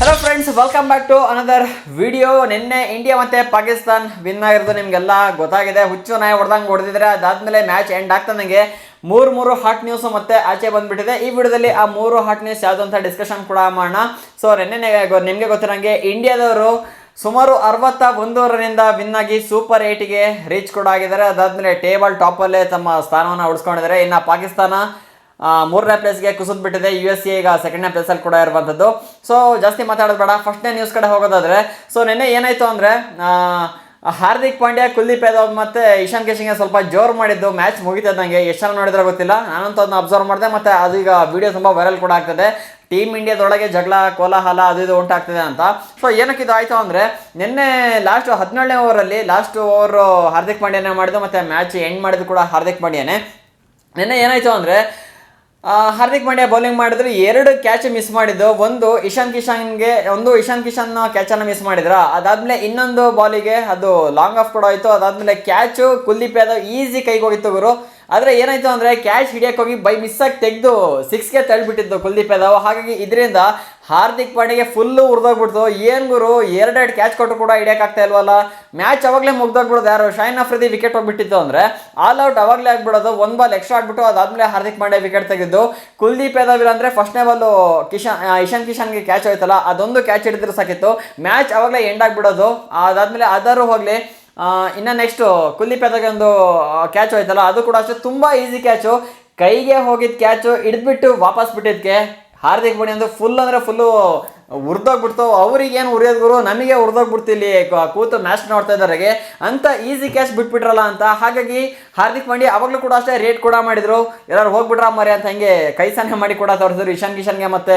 Hello friends welcome back to another video ನಿನ್ನೆ India ಮತ್ತೆ Pakistan win ಆಗಿರೋದು ನಿಮಗೆಲ್ಲ ಗೊತ್ತಾಗಿದೆ. ಹುಚ್ಚು ನಾಯಿ ಹೊಡೆದಂಗೆ ಹೊಡೆದಿದ್ರೆ ಅದಾದ್ಮೇಲೆ ಮ್ಯಾಚ್ ಎಂಡ್ ಆಗ್ತದಂಗೆ ಮೂರು ಮೂರು ಹಾಟ್ ನ್ಯೂಸ್ ಮತ್ತೆ ಆಚೆ ಬಂದ್ಬಿಟ್ಟಿದೆ. ಈ ವಿಡಿಯೋದಲ್ಲಿ ಆ ಮೂರು ಹಾಟ್ ನ್ಯೂಸ್ ಯಾವುದು ಡಿಸ್ಕಷನ್ ಕೂಡ ಮಾಡೋಣ. ಸೊ ನಿನ್ನೆ ನಿಮಗೆ ಗೊತ್ತಿರಂಗೆ ಇಂಡಿಯಾದವರು ಸುಮಾರು ಅರವತ್ತ ಒಂದು ವಿನ್ ಆಗಿ ಸೂಪರ್ ಏಟಿಗೆ ರೀಚ್ ಕೂಡ ಆಗಿದ್ದಾರೆ. ಅದಾದ್ಮೇಲೆ ಟೇಬಲ್ ಟಾಪಲ್ಲೇ ತಮ್ಮ ಸ್ಥಾನವನ್ನು ಉಳಿಸ್ಕೊಂಡಿದ್ದಾರೆ. ಇನ್ನು ಪಾಕಿಸ್ತಾನ ಮೂರನೇ ಪ್ಲೇಸ್ಗೆ ಕುಸಿದ್ ಬಿಟ್ಟಿದೆ. ಯು ಎಸ್ ಈಗ ಸೆಕೆಂಡ್ನೇ ಪ್ಲೇಸಲ್ಲಿ ಕೂಡ ಇರುವಂಥದ್ದು ಸೊ ಜಾಸ್ತಿ ಮಾತಾಡೋದು ಬೇಡ. ಫಸ್ಟ್ನೇ ನ್ಯೂಸ್ ಕಡೆ ಹೋಗೋದಾದ್ರೆ ಸೊ ನಿನ್ನೆ ಏನಾಯ್ತು ಅಂದರೆ ಹಾರ್ದಿಕ್ ಪಾಂಡ್ಯ, ಕುಲ್ದೀಪ್ ಯಾದವ್ ಮತ್ತೆ ಇಶಾನ್ ಕಿಶನ್ಗೆ ಸ್ವಲ್ಪ ಜೋರು ಮಾಡಿದ್ದು. ಮ್ಯಾಚ್ ಮುಗಿತದಂಗೆ ಎಷ್ಟು ಜನ ನೋಡಿದ್ರೆ ಗೊತ್ತಿಲ್ಲ. ನಾನಂತೂ ಅದನ್ನ ಅಬ್ಸರ್ವ್ ಮಾಡಿದೆ. ಮತ್ತೆ ಅದೀಗ ವಿಡಿಯೋ ತುಂಬ ವೈರಲ್ ಕೂಡ ಆಗ್ತದೆ. ಟೀಮ್ ಇಂಡಿಯಾದೊಳಗೆ ಜಗಳ, ಕೋಲಾಹಲ ಅದು ಇದು ಉಂಟಾಗ್ತದೆ ಅಂತ. ಸೊ ಏನಕ್ಕೆ ಇದು ಆಯಿತು ಅಂದರೆ, ನಿನ್ನೆ ಲಾಸ್ಟ್ ಹದಿನೇಳನೇ ಓವರಲ್ಲಿ ಲಾಸ್ಟ್ ಓವರ್ ಹಾರ್ದಿಕ್ ಪಾಂಡ್ಯನೇ ಮಾಡಿದ್ದು. ಮತ್ತೆ ಮ್ಯಾಚ್ ಎಂಡ್ ಮಾಡಿದ್ದು ಕೂಡ ಹಾರ್ದಿಕ್ ಪಾಂಡ್ಯನೇ. ನಿನ್ನೆ ಏನಾಯಿತು ಅಂದರೆ ಹಾರ್ದಿಕ್ ಪಾಂಡ್ಯ ಬೌಲಿಂಗ್ ಮಾಡಿದ್ರು. ಎರಡು ಕ್ಯಾಚ್ ಮಿಸ್ ಮಾಡಿದ್ದು. ಒಂದು ಇಶಾನ್ ಕಿಶಾನ್ಗೆ, ಒಂದು ಇಶಾನ್ ಕಿಶನ್ ಕ್ಯಾಚನ್ನು ಮಿಸ್ ಮಾಡಿದ್ರ. ಅದಾದ್ಮೇಲೆ ಇನ್ನೊಂದು ಬಾಲಿಗೆ ಅದು ಲಾಂಗ್ ಆಫ್ ಕೂಡ ಹೋಯ್ತು. ಅದಾದ್ಮೇಲೆ ಕ್ಯಾಚು ಕುಲ್ದೀಪ್ ಯಾದವ್ ಈಸಿ ಕೈಗೆ ಹೋಗಿತ್ತು ಗುರು. ಆದರೆ ಏನಾಯ್ತು ಅಂದರೆ ಕ್ಯಾಚ್ ಹಿಡಿಯಕ್ಕೆ ಹೋಗಿ ಬೈ ಮಿಸ್ಸಾಗಿ ತೆಗೆದು ಸಿಕ್ಸ್ಗೆ ತಳ್ಳಿಬಿಟ್ಟಿದ್ದು ಕುಲ್ದೀಪ್ ಯಾದವ್. ಹಾಗಾಗಿ ಇದರಿಂದ ಹಾರ್ದಿಕ್ ಪಾಂಡೆಗೆ ಫುಲ್ಲು ಉರಿದೋಗ್ಬಿಡ್ತು. ಏನು ಗುರು? ಎರಡೆರಡು ಕ್ಯಾಚ್ ಕೊಟ್ಟು ಕೂಡ ಹಿಡಿಯೋಕ್ಕಾಗ್ತಾ ಇಲ್ವಲ್ಲ? ಮ್ಯಾಚ್ ಅವಾಗಲೇ ಮುಗ್ದೋಗ್ಬಿಡೋದು ಯಾರು? ಶೈನ್ ಅಫ್ರಿದಿ ವಿಕೆಟ್ ಹೋಗ್ಬಿಟ್ಟಿತ್ತು ಅಂದರೆ ಆಲ್ ಔಟ್ ಅವಾಗಲೇ ಆಗ್ಬಿಡೋದು. ಒಂದು ಬಾಲ್ ಎಕ್ಸ್ಟ್ರಾ ಆಡ್ಬಿಟ್ಟು ಅದಾದಮೇಲೆ ಹಾರ್ದಿಕ್ ಪಾಂಡೆ ವಿಕೆಟ್ ತೆಗೆದು ಕುಲ್ದೀಪ್ ಯಾದವ್ ಇಲ್ಲ ಅಂದರೆ ಫಸ್ಟ್ನೇ ಬಾಲು ಕಿಶನ್ ಇಶಾನ್ ಕಿಶನ್ಗೆ ಕ್ಯಾಚ್ ಹೋಯ್ತಲ್ಲ, ಅದೊಂದು ಕ್ಯಾಚ್ ಹಿಡಿದ್ರೆ ಸಾಕಿತ್ತು. ಮ್ಯಾಚ್ ಅವಾಗಲೇ ಎಂಡ್ ಆಗಿಬಿಡೋದು. ಅದಾದಮೇಲೆ ಅದರೂ ಹೋಗಲಿ. ಇನ್ನು ನೆಕ್ಸ್ಟು ಕುಲ್ದೀಪ್ ಯಾದವ್ಗೆ ಒಂದು ಕ್ಯಾಚ್ ಹೋಯ್ತಲ್ಲ, ಅದು ಕೂಡ ಅಷ್ಟೇ ತುಂಬ ಈಸಿ ಕ್ಯಾಚು ಕೈಗೆ ಹೋಗಿದ್ದ ಕ್ಯಾಚು ಹಿಡಿದ್ಬಿಟ್ಟು ವಾಪಸ್ ಬಿಟ್ಟಿದ್ದಕ್ಕೆ ಹಾರ್ದಿಕ್ ಪುಣ್ಯ ಒಂದು ಫುಲ್ ಅಂದರೆ ಫುಲ್ಲು ಉರ್ದೋಗ್ಬಿಡ್ತು ಅವ್ರಿಗೇನು ಉರಿಯೋದು ಗುರು? ನಮಗೆ ಉರ್ದೋಗ್ಬಿಡ್ತು ಇಲ್ಲಿ. ಕೂತು ಮ್ಯಾಚ್ ನೋಡ್ತಾ ಇದ್ದಾರೆ ಅಂತ ಈಸಿ ಕ್ಯಾಶ್ ಬಿಟ್ಬಿಟ್ರಲ್ಲ ಅಂತ. ಹಾಗಾಗಿ ಹಾರ್ದಿಕ್ ಪಾಂಡ್ಯ ಅವಾಗಲೂ ಕೂಡ ಅಷ್ಟೇ ರೇಟ್ ಕೂಡ ಮಾಡಿದ್ರು. ಎಲ್ಲರೂ ಹೋಗ್ಬಿಟ್ರ ಮರಿ ಅಂತ ಹಂಗೆ ಕೈ ಮಾಡಿ ಕೂಡ ತೋರಿಸಿದ್ರು. ಇಶಾನ್ ಕಿಶನ್ಗೆ ಮತ್ತೆ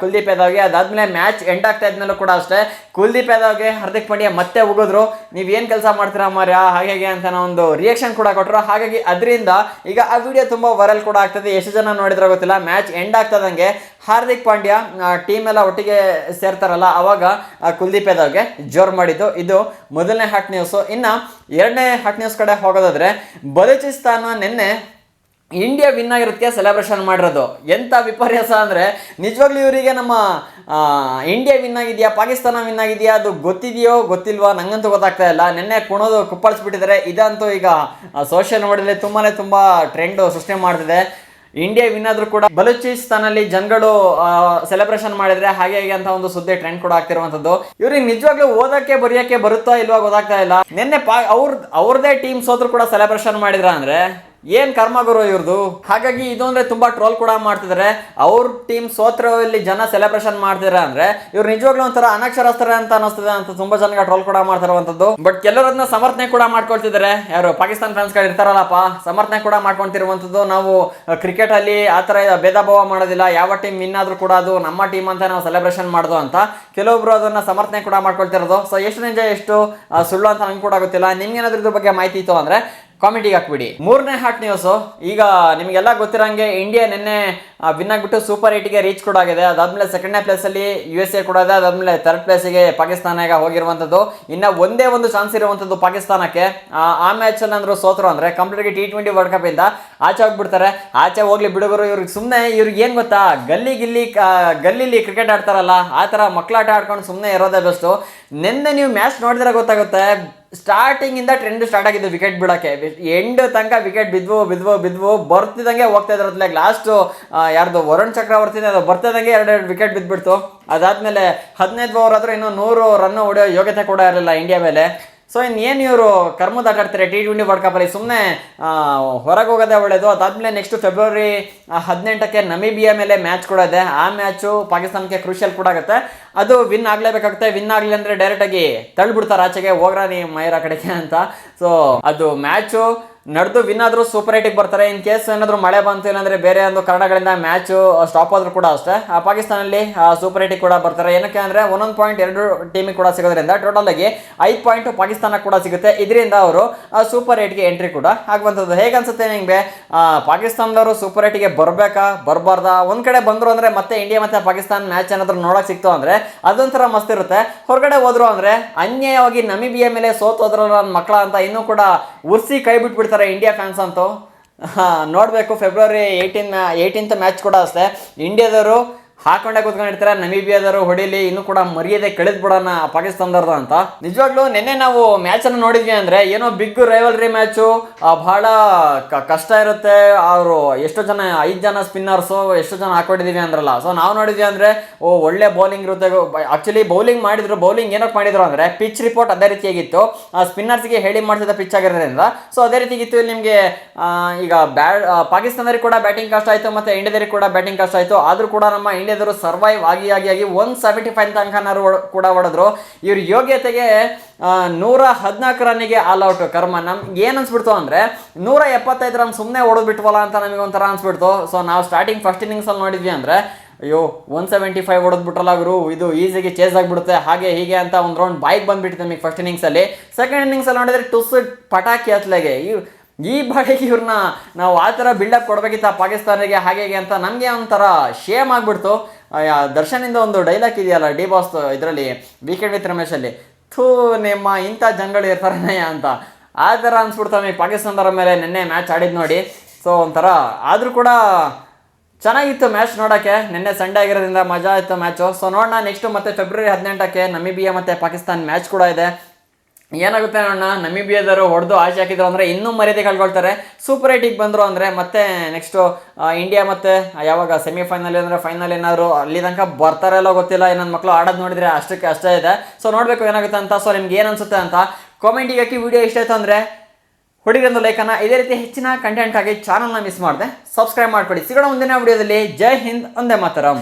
ಕುಲ್ದೀಪ್ ಯಾದವ್ಗೆ. ಅದಾದ್ಮೇಲೆ ಮ್ಯಾಚ್ ಎಂಡ್ ಆಗ್ತಾ ಇದ್ಮೇಲೂ ಕೂಡ ಅಷ್ಟೇ. ಕುಲ್ದೀಪ್ ಯಾದವ್ಗೆ ಹಾರ್ದಿಕ್ ಪಾಂಡ್ಯ ಮತ್ತೆ ಉಗಿದ್ರು. ನೀವೇನು ಕೆಲಸ ಮಾಡ್ತೀರಾ ಮರ್ಯ ಹಾಗೆ ಅಂತ ಒಂದು ರಿಯಾಕ್ಷನ್ ಕೂಡ ಕೊಟ್ಟರು ಹಾಗಾಗಿ ಅದರಿಂದ ಈಗ ಆ ವಿಡಿಯೋ ತುಂಬ ವೈರಲ್ ಕೂಡ ಆಗ್ತದೆ. ಎಷ್ಟು ಜನ ನೋಡಿದ್ರೆ ಗೊತ್ತಿಲ್ಲ. ಮ್ಯಾಚ್ ಎಂಡ್ ಆಗ್ತದಂಗೆ ಹಾರ್ದಿಕ್ ಪಾಂಡ್ಯ ಟೀಮ್ ಎಲ್ಲ ಒಟ್ಟಿಗೆ ಸೇರ್ತಾರಲ್ಲ, ಅವಾಗ ಕುಲ್ದೀಪ್ ಯಾದವ್ಗೆ ಜೋರ್ ಮಾಡಿದ್ದು. ಇದು ಮೊದಲನೇ ಹಾಟ್ ನ್ಯೂಸು ಇನ್ನು ಎರಡನೇ ಹಾಟ್ ನ್ಯೂಸ್ ಕಡೆ ಹೋಗೋದಾದ್ರೆ, ಬಲೂಚಿಸ್ತಾನ ನಿನ್ನೆ ಇಂಡಿಯಾ ವಿನ್ ಆಗಿರೋದಕ್ಕೆ ಸೆಲೆಬ್ರೇಷನ್ ಮಾಡಿರೋದು. ಎಂಥ ವಿಪರ್ಯಾಸ ಅಂದರೆ, ನಿಜವಾಗ್ಲೂ ಇವರಿಗೆ ನಮ್ಮ ಇಂಡಿಯಾ ವಿನ್ ಆಗಿದೆಯಾ, ಪಾಕಿಸ್ತಾನ ವಿನ್ ಆಗಿದೆಯಾ, ಅದು ಗೊತ್ತಿದೆಯೋ, ಗೊತ್ತಿಲ್ವಾ ನನಗಂತೂ ಗೊತ್ತಾಗ್ತಾ ಇಲ್ಲ. ನಿನ್ನೆ ಕುಣೋದು ಕುಪ್ಪಳಿಸ್ಬಿಟ್ಟಿದ್ದಾರೆ. ಇದಂತೂ ಈಗ ಸೋಷಿಯಲ್ ಮೀಡಿಯಾದಲ್ಲಿ ತುಂಬಾ ತುಂಬ ಟ್ರೆಂಡ್ ಸೃಷ್ಟಿ ಮಾಡ್ತಿದೆ. ಇಂಡಿಯಾ ವಿನ್ ಆದ್ರೂ ಕೂಡ ಬಲೂಚಿಸ್ತಾನಲ್ಲಿ ಜನಗಳು ಸೆಲೆಬ್ರೇಷನ್ ಮಾಡಿದ್ರೆ ಹಾಗೆ ಹೇಗೆ ಅಂತ ಒಂದು ಸುದ್ದಿ ಟ್ರೆಂಡ್ ಕೂಡ ಆಗ್ತಿರುವಂತದ್ದು ಇವ್ರಿಗೆ ನಿಜವಾಗ್ಲೂ ಓದಕ್ಕೆ, ಬರೆಯಕ್ಕೆ ಬರುತ್ತಾ ಇಲ್ವಾ ಗೊತ್ತಾಗ್ತಾ ಇಲ್ಲ. ನಿನ್ನೆ ಅವ್ರ ಅವ್ರದೇ ಟೀಮ್ ಸೋದ್ರು ಕೂಡ ಸೆಲೆಬ್ರೇಷನ್ ಮಾಡಿದ್ರ ಅಂದ್ರೆ? ಏನ್ ಕರ್ಮ ಗುರು ಇವ್ರದ್ದು ಹಾಗಾಗಿ ಇದು ಅಂದ್ರೆ ತುಂಬಾ ಟ್ರೋಲ್ ಕೂಡ ಮಾಡ್ತಿದ್ದಾರೆ ಅವ್ರ ಟೀಮ್ ಸೋತ್ರ ಇಲ್ಲಿ ಜನ ಸೆಲೆಬ್ರೇಷನ್ ಮಾಡ್ತಿದ್ದಾರೆ ಅಂದ್ರೆ ಇವ್ರು ನಿಜವಾಗ್ಲೂ ಒಂಥರ ಅನಕ್ಷರಸ್ಥರ ಅಂತ ಅನಿಸ್ತದೆ ಅಂತ ತುಂಬಾ ಜನ ಟ್ರೋಲ್ ಕೂಡ ಮಾಡ್ತಿರುವಂತದ್ದು. ಬಟ್ ಕೆಲವರನ್ನ ಸಮರ್ಥನೆ ಕೂಡ ಮಾಡ್ಕೊಳ್ತಿದ್ದಾರೆ ಯಾರು, ಪಾಕಿಸ್ತಾನ ಫ್ಯಾನ್ಸ್ಗಳು ಇರ್ತಾರಲ್ಲಪ್ಪ, ಸಮರ್ಥನೆ ಕೂಡ ಮಾಡ್ಕೊಂತಿರುವಂತದ್ದು ನಾವು ಕ್ರಿಕೆಟ್ ಅಲ್ಲಿ ಆ ತರ ಭೇದ ಭಾವ ಮಾಡೋದಿಲ್ಲ. ಯಾವ ಟೀಮ್ ವಿನ್ ಆದ್ರೂ ಕೂಡ ಅದು ನಮ್ಮ ಟೀಮ್ ಅಂತ ನಾವು ಸೆಲೆಬ್ರೇಷನ್ ಮಾಡೋದು ಅಂತ ಕೆಲವೊಬ್ರು ಅದನ್ನ ಸಮರ್ಥನೆ ಕೂಡ ಮಾಡ್ಕೊಳ್ತಿರೋದು. ಸೊ ಎಷ್ಟು ನಿಜ ಎಷ್ಟು ಸುಳ್ಳು ಅಂತ ನಂಗೆ ಕೂಡ ಗೊತ್ತಿಲ್ಲ. ನಿಮ್ಗೆ ಏನಾದ್ರೂ ಇದ್ರ ಬಗ್ಗೆ ಮಾಹಿತಿ ಇತ್ತು ಅಂದ್ರೆ ಕಾಮೆಂಟಿಗೆ ಹಾಕ್ಬಿಡಿ. ಮೂರನೇ ಹಾಟ್ ನ್ಯೂಸ್ ಈಗ ನಿಮಗೆಲ್ಲ ಗೊತ್ತಿರೋಂಗೆ ಇಂಡಿಯಾ ನಿನ್ನೆ ವಿನ್ ಆಗಿಬಿಟ್ಟು ಸೂಪರ್ ಏಟಿಗೆ ರೀಚ್ ಕೂಡ ಆಗಿದೆ. ಅದಾದ್ಮೇಲೆ ಸೆಕೆಂಡ್ನೇ ಪ್ಲೇಸಲ್ಲಿ ಯು ಎಸ್ ಎ ಕೂಡ ಇದೆ. ಅದಾದ್ಮೇಲೆ ಥರ್ಡ್ ಪ್ಲೇಸಿಗೆ ಪಾಕಿಸ್ತಾನ ಈಗ ಹೋಗಿರುವಂಥದ್ದು ಇನ್ನು ಒಂದೇ ಒಂದು ಚಾನ್ಸ್ ಇರುವಂಥದ್ದು ಪಾಕಿಸ್ತಾನಕ್ಕೆ. ಆ, ಮ್ಯಾಚಲ್ಲಿ ಅಂದರು ಸೋತರು ಅಂದರೆ ಕಂಪ್ಲೀಟ್ಗೆ ಟಿ ಟ್ವೆಂಟಿ ವರ್ಲ್ಡ್ ಕಪ್ ಇಂದ ಆಚೆ ಹೋಗ್ಬಿಡ್ತಾರೆ. ಆಚೆ ಹೋಗ್ಲಿ ಬಿಡುಗರು ಇವ್ರಿಗೆ ಸುಮ್ಮನೆ ಇವ್ರಿಗೆ ಏನು ಗೊತ್ತಾ? ಗಲ್ಲಿ ಗಿಲ್ಲಿ ಗಲ್ಲಿಲಿ ಕ್ರಿಕೆಟ್ ಆಡ್ತಾರಲ್ಲ ಆ ಥರ ಮಕ್ಕಳಾಟ ಆಡ್ಕೊಂಡು ಸುಮ್ಮನೆ ಇರೋದೇ ಬೆಸ್ಟು ನಿನ್ನೆ ನೀವು ಮ್ಯಾಚ್ ನೋಡಿದ್ರೆ ಗೊತ್ತಾಗುತ್ತೆ ಸ್ಟಾರ್ಟಿಂಗ್ ಇಂದ ಟ್ರೆಂಡ್ ಸ್ಟಾರ್ಟ್ ಆಗಿದ್ದು ವಿಕೆಟ್ ಬಿಡಕ್ಕೆ. ಎಂಡ್ ತನಕ ವಿಕೆಟ್ ಬಿದ್ವು ಬಿದ್ವು ಬಿದ್ವು ಬರ್ತಿದಂಗೆ ಹೋಗ್ತಾ ಇದ್ರತ್ಲೆ ಲಾಸ್ಟ್ ಯಾರ್ದು, ವರುಣ್ ಚಕ್ರವರ್ತಿನೇ ಅದು ಬರ್ತಿದಂಗೆ ಎರಡೆರಡು ವಿಕೆಟ್ ಬಿದ್ದುಬಿಡ್ತು ಅದಾದ್ಮೇಲೆ ಹದಿನೈದು ಓವರ್ ಆದ್ರೂ ಇನ್ನೂ ನೂರು ರನ್ ಹೊಡೆಯೋ ಯೋಗ್ಯತೆ ಕೂಡ ಇರಲಿಲ್ಲ ಇಂಡಿಯಾ ಮೇಲೆ. ಸೊ ಇನ್ನೇನು ಇವರು ಕರ್ಮದ ಆಟಾಡ್ತಾರೆ? ಟಿ ಟ್ವೆಂಟಿ ವರ್ಲ್ಡ್ ಕಪ್ಪಲ್ಲಿ ಸುಮ್ಮನೆ ಹೊರಗೆ ಹೋಗೋದೇ ಒಳ್ಳೇದು. ಅದಾದಮೇಲೆ ನೆಕ್ಸ್ಟ್ ಫೆಬ್ರವರಿ ಹದಿನೆಂಟಕ್ಕೆ ನಮಿಬಿಯಾ ಮೇಲೆ ಮ್ಯಾಚ್ ಕೂಡ ಇದೆ. ಆ ಮ್ಯಾಚು ಪಾಕಿಸ್ತಾನಕ್ಕೆ ಕ್ರೂಷಿಯಲ್ ಕೂಡ ಆಗುತ್ತೆ. ಅದು ವಿನ್ ಆಗಲೇಬೇಕಾಗುತ್ತೆ. ವಿನ್ ಆಗಲಿ ಅಂದರೆ ಡೈರೆಕ್ಟಾಗಿ ತಳ್ಳಿಬಿಡ್ತಾರೆ ಆಚೆಗೆ ಹೋಗ್ರ ನೀ ಮೈರಾ ಕಡೆಗೆ ಅಂತ. ಸೊ ಅದು ಮ್ಯಾಚು ನಡೆದು ವಿನ್ ಆದರೂ ಸೂಪರ್ ಏಟಿಗೆ ಬರ್ತಾರೆ. ಇನ್ ಕೇಸ್ ಏನಾದರೂ ಮಳೆ ಬಂತು ಏನಂದ್ರೆ ಬೇರೆ ಒಂದು ಕಾರಣಗಳಿಂದ ಮ್ಯಾಚು ಸ್ಟಾಪ್ ಆದ್ರೂ ಕೂಡ ಅಷ್ಟೇ. ಪಾಕಿಸ್ತಾನಲ್ಲಿ ಸೂಪರ್ ಏಟಿಗೆ ಕೂಡ ಬರ್ತಾರೆ. ಏನಕ್ಕೆ ಅಂದರೆ ಒಂದೊಂದು ಪಾಯಿಂಟ್ ಎರಡು ಟೀಮಿಗೆ ಕೂಡ ಸಿಗೋದ್ರಿಂದ ಟೋಟಲ್ ಆಗಿ ಐದು ಪಾಯಿಂಟ್ ಪಾಕಿಸ್ತಾನ ಕೂಡ ಸಿಗುತ್ತೆ. ಇದರಿಂದ ಅವರು ಸೂಪರ್ ಏಟ್ಗೆ ಎಂಟ್ರಿ ಕೂಡ ಆಗುವಂಥದ್ದು. ಹೇಗೆ ಅನ್ಸುತ್ತೆ ನಿಮಗೆ ಪಾಕಿಸ್ತಾನದವರು ಸೂಪರ್ ಏಟಿಗೆ ಬರಬೇಕಾ? ಬರಬಾರ್ದಾ? ಒಂದು ಕಡೆ ಬಂದರು ಅಂದರೆ ಮತ್ತೆ ಇಂಡಿಯಾ ಮತ್ತು ಪಾಕಿಸ್ತಾನ ಮ್ಯಾಚ್ ಏನಾದರೂ ನೋಡೋಕೆ ಸಿಕ್ತು ಅಂದರೆ ಅದೊಂಥರ ಮಸ್ತ್ ಇರುತ್ತೆ. ಹೊರಗಡೆ ಹೋದ್ರು ಅಂದರೆ ಅನ್ಯಾಯವಾಗಿ ನಮಿಬಿಯ ಮೇಲೆ ಸೋತೋದ್ರು ನನ್ನ ಮಕ್ಕಳ ಅಂತ ಇನ್ನೂ ಕೂಡ ಉರ್ಸಿ ಕೈ ಬಿಟ್ಬಿಡ್ತಾರೆ. ಇಂಡಿಯಾ ಫ್ಯಾನ್ಸ್ ಅಂತೂ. ನೋಡಬೇಕು ಫೆಬ್ರವರಿ ಏಯ್ಟೀನ್ ಏಯ್ಟೀನ್ತ್ ಮ್ಯಾಚ್ ಕೂಡ ಅಷ್ಟೇ. ಇಂಡಿಯಾದವರು ಹಾಕೊಂಡೇ ಕೂತ್ಕೊಂಡಿರ್ತಾರೆ ನಮೀಬಿಯಾದವರು ಹೊಡಿಲಿ, ಇನ್ನು ಕೂಡ ಮರ್ಯಾದೆ ಕಳೆದ್ ಬಿಡೋಣ ಪಾಕಿಸ್ತಾನದವ್ರದ್ದು ಅಂತ. ನಿಜವಾಗ್ಲೂ ನಿನ್ನೆ ನಾವು ಮ್ಯಾಚ್ ಅನ್ನು ನೋಡಿದ್ವಿ ಅಂದ್ರೆ ಏನೋ ಬಿಗ್ ರೈವಲ್ರಿ ಮ್ಯಾಚು ಬಹಳ ಕಷ್ಟ ಇರುತ್ತೆ. ಅವರು ಎಷ್ಟೋ ಜನ, ಐದು ಜನ ಸ್ಪಿನ್ನರ್ಸು ಎಷ್ಟೋ ಜನ ಹಾಕೊಂಡಿದೀವಿ ಅಂದ್ರಲ್ಲ. ಸೊ ನಾವು ನೋಡಿದ್ವಿ ಅಂದ್ರೆ, ಓ, ಒಳ್ಳೆ ಬೌಲಿಂಗ್ ಇರುತ್ತೆ. ಆಕ್ಚುಲಿ ಬೌಲಿಂಗ್ ಮಾಡಿದ್ರು. ಬೌಲಿಂಗ್ ಏನಕ್ಕೆ ಮಾಡಿದ್ರು ಅಂದ್ರೆ ಪಿಚ್ ರಿಪೋರ್ಟ್ ಅದೇ ರೀತಿಯಾಗಿತ್ತು. ಸ್ಪಿನ್ನರ್ಸ್ಗೆ ಹೇಳಿ ಮಾಡಿಸಿದ ಪಿಚ್ ಆಗಿರೋದ್ರಿಂದ. ಸೊ ಅದೇ ರೀತಿಗಿತ್ತು ಇಲ್ಲಿ ನಿಮಗೆ ಈಗ ಬ್ಯಾ ಪಾಕಿಸ್ತಾನದವ್ರಿಗೆ ಕೂಡ ಬ್ಯಾಟಿಂಗ್ ಕಷ್ಟ ಆಯಿತು, ಮತ್ತೆ ಇಂಡಿಯಾದವ್ರಿಗೆ ಕೂಡ ಬ್ಯಾಟಿಂಗ್ ಕಷ್ಟ ಆಯಿತು. ಆದರೂ ಕೂಡ ನಮ್ಮ ಇಂಡಿಯಾದವರು ಸರ್ವೈವ್ ಆಗಿ ಆಗಿ ಆಗಿ ಒನ್ ಸೆವೆಂಟಿ ಫೈವ್ ತನಕನಾರು ಕೂಡ ಹೊಡೆದ್ರು. ಇವ್ರ ಯೋಗ್ಯತೆಗೆ ನೂರ ಹದಿನಾಲ್ಕು ರನ್ನಿಗೆ ಆಲ್ ಔಟ್ ಕರ್ಮ. ನಮ್ಗೆ ಏನು ಅನ್ಸ್ಬಿಡ್ತು ಅಂದರೆ, ನೂರ ಎಪ್ಪತ್ತೈದು ರನ್ ಸುಮ್ಮನೆ ಹೊಡೆದ್ಬಿಟ್ವಲ್ಲ ಅಂತ ನಮಗೆ ಒಂಥರ ಅನ್ಸ್ಬಿಡ್ತು. ಸೊ ನಾವು ಸ್ಟಾರ್ಟಿಂಗ್ ಫಸ್ಟ್ ಇನ್ನಿಂಗ್ಸಲ್ಲಿ ನೋಡಿದ್ವಿ ಅಂದರೆ, ಅಯ್ಯೋ ಒನ್ ಸೆವೆಂಟಿ ಫೈವ್ ಹೊಡೆದ್ಬಿಟ್ರಲ್ಲ ಗುರು, ಇದು ಈಸಿಗೆ ಚೇಸ್ ಆಗಿಬಿಡುತ್ತೆ, ಹಾಗೆ ಹೀಗೆ ಅಂತ ಒಂದು ರೌಂಡ್ ಬೈಕ್ ಬಂದ್ಬಿಟ್ಟಿದೆ ನಮಗೆ ಫಸ್ಟ್ ಇನ್ನಿಂಗ್ಸಲ್ಲಿ ಸೆಕೆಂಡ್ ಇನ್ನಿಂಗ್ಸಲ್ಲಿ ನೋಡಿದ್ರೆ, ಟುಸ್ ಪಟಾಕಿ ಹತ್ಲಾಗೆ ಈ ಈ ಬಾಡಿಗೆ ಇವ್ರನ್ನ ನಾವು ಆ ಥರ ಬಿಲ್ಡಪ್ ಕೊಡ್ಬೇಕಿತ್ತ ಪಾಕಿಸ್ತಾನಿಗೆ ಹಾಗೆ ಅಂತ ನಮಗೆ ಒಂಥರ ಶೇಮ್ ಆಗಿಬಿಡ್ತು. ದರ್ಶನಿಂದ ಒಂದು ಡೈಲಾಗ್ ಇದೆಯಲ್ಲ, ಡಿ ಬಾಸ್ ಇದರಲ್ಲಿ ವೀಕೆಂಡ್ ವಿತ್ ರಮೇಶಲ್ಲಿ, ಥೂ, ನಿಮ್ಮ ಇಂಥ ಜನಗಳು ಇರ್ತಾರನಯ್ಯ ಅಂತ. ಆ ಥರ ಅನ್ಸ್ಬಿಡ್ತು ನಮಗೆ ಪಾಕಿಸ್ತಾನದವರ ಮೇಲೆ ನಿನ್ನೆ ಮ್ಯಾಚ್ ಆಡಿದ್ದು ನೋಡಿ. ಸೊ ಒಂಥರ ಆದರೂ ಕೂಡ ಚೆನ್ನಾಗಿತ್ತು ಮ್ಯಾಚ್ ನೋಡೋಕ್ಕೆ. ನಿನ್ನೆ ಸಂಡೇ ಆಗಿರೋದ್ರಿಂದ ಮಜಾ ಆಯಿತು ಮ್ಯಾಚು ಸೊ ನೋಡೋಣ ನೆಕ್ಸ್ಟು ಮತ್ತೆ ಫೆಬ್ರವರಿ ಹದಿನೆಂಟಕ್ಕೆ ನಮಿಬಿಯಾ ಮತ್ತು ಪಾಕಿಸ್ತಾನ ಮ್ಯಾಚ್ ಕೂಡ ಇದೆ. ಏನಾಗುತ್ತೆ ನೋಡೋಣ ನಮಿಬಿಯಾದವರು ಹೊಡೆದು ಆಚೆ ಹಾಕಿದ್ರು ಅಂದರೆ ಇನ್ನೂ ಮರ್ಯಾದೆ ಕಳ್ಕೊಳ್ತಾರೆ. ಸೂಪರ್ ಏಟಿಗೆ ಬಂದರು ಅಂದರೆ ಮತ್ತೆ ನೆಕ್ಸ್ಟು ಇಂಡಿಯಾ ಮತ್ತೆ ಯಾವಾಗ ಸೆಮಿಫೈನಲ್ ಅಂದರೆ ಫೈನಲ್ ಏನಾದರೂ ಅಲ್ಲಿ ತನಕ ಬರ್ತಾರಲ್ಲೋ ಗೊತ್ತಿಲ್ಲ. ನನ್ನ ಮಕ್ಕಳು ಆಡೋದು ನೋಡಿದರೆ ಅಷ್ಟಕ್ಕೆ ಅಷ್ಟೇ ಇದೆ. ಸೊ ನೋಡಬೇಕು ಏನಾಗುತ್ತೆ ಅಂತ. ಸೊ ನಿಮ್ಗೆ ಏನು ಅನಿಸುತ್ತೆ ಅಂತ ಕಾಮೆಂಟಿಗೆ ಹಾಕಿ ವಿಡಿಯೋ ಇಷ್ಟ ಆಯ್ತು ಅಂದರೆ ಹುಡುಗರೊಂದು ಲೈಕನ್ನು ಇದೇ ರೀತಿ ಹೆಚ್ಚಿನ ಕಂಟೆಂಟ್ ಆಗಿ ಚಾನಲ್ನ ಮಿಸ್ ಮಾಡಿದೆ ಸಬ್ಸ್ಕ್ರೈಬ್ ಮಾಡ್ಕೊಡಿ. ಸಿಗೋಣ ಮುಂದಿನ ವಿಡಿಯೋದಲ್ಲಿ ಜೈ ಹಿಂದ್, ಒಂದೇ ಮಾತರಂ.